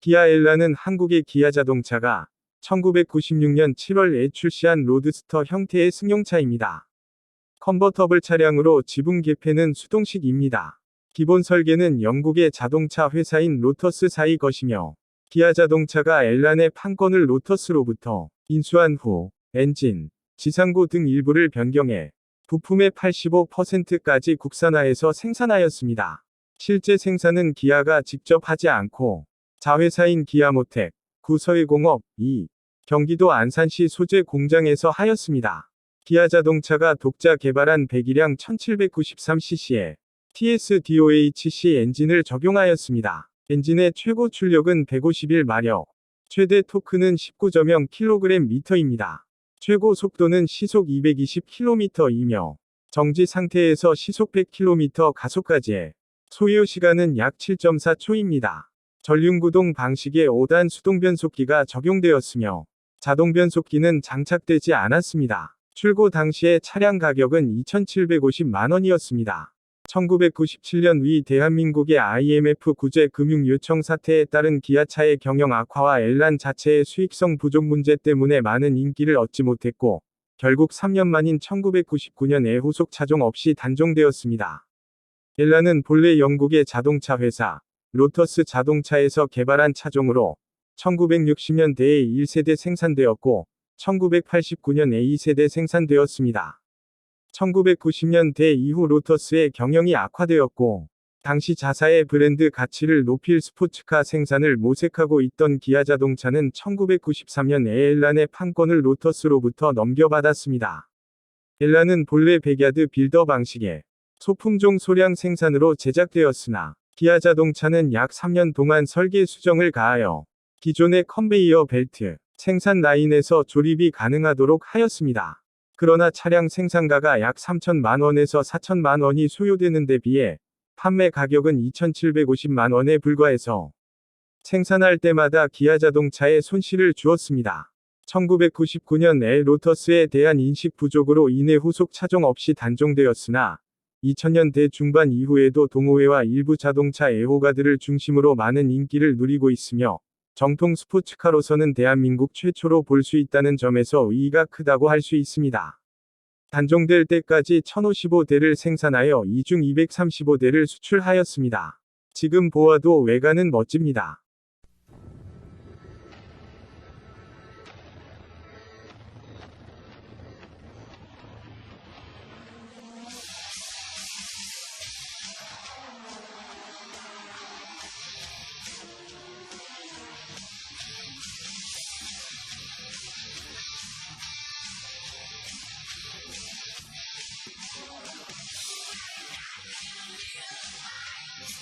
기아 엘라는 한국의 기아 자동차가 1996년 7월에 출시한 로드스터 형태의 승용차입니다. 컨버터블 차량으로 지붕 개폐는 수동식입니다. 기본 설계는 영국의 자동차 회사인 로터스사의 것이며 기아 자동차가 엘란의 판권을 로터스로부터 인수한 후 엔진, 지상고 등 일부를 변경해 부품의 85%까지 국산화해서 생산하였습니다. 실제 생산은 기아가 직접 하지 않고 자회사인 기아모텍, 구서해공업, 2. 경기도 안산시 소재 공장에서 하였습니다. 기아 자동차가 독자 개발한 배기량 1793cc의 TSDOHC 엔진을 적용하였습니다. 엔진의 최고 출력은 151마력, 최대 토크는 19.0kgm입니다. 최고 속도는 시속 220km이며 정지 상태에서 시속 100km 가속까지의 소요 시간은 약 7.4초입니다. 전륜구동 방식의 5단 수동 변속기가 적용되었으며 자동 변속기는 장착되지 않았습니다. 출고 당시의 차량 가격은 2,750만 원이었습니다. 1997년 위 대한민국의 IMF 구제 금융 요청 사태에 따른 기아차의 경영 악화와 엘란 자체의 수익성 부족 문제 때문에 많은 인기를 얻지 못했고 결국 3년 만인 1999년에 후속 차종 없이 단종되었습니다. 엘란은 본래 영국의 자동차 회사 로터스 자동차에서 개발한 차종으로 1960년대에 1세대 생산되었고 1989년에 2세대 생산되었습니다. 1990년대 이후 로터스의 경영이 악화되었고 당시 자사의 브랜드 가치를 높일 스포츠카 생산을 모색하고 있던 기아 자동차는 1993년 에엘란의 판권을 로터스로부터 넘겨받았습니다. 엘란은 본래 백야드 빌더 방식의 소품종 소량 생산으로 제작되었으나 기아 자동차는 약 3년 동안 설계 수정을 가하여 기존의 컨베이어 벨트 생산 라인에서 조립이 가능하도록 하였습니다. 그러나 차량 생산가가 약 3천만 원에서 4천만 원이 소요되는 데 비해 판매 가격은 2,750만 원에 불과해서 생산할 때마다 기아 자동차에 손실을 주었습니다. 1999년 에 로터스에 대한 인식 부족으로 인해 후속 차종 없이 단종되었으나 2000년대 중반 이후에도 동호회와 일부 자동차 애호가들을 중심으로 많은 인기를 누리고 있으며 정통 스포츠카로서는 대한민국 최초로 볼 수 있다는 점에서 의의가 크다고 할 수 있습니다. 단종될 때까지 1055대를 생산하여 이중 235대를 수출하였습니다. 지금 보아도 외관은 멋집니다.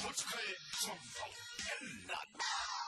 What's zum Wochenende.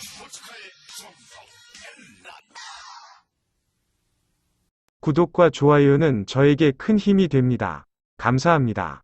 스포츠카의 정성 엔란 구독과 좋아요는 저에게 큰 힘이 됩니다. 감사합니다.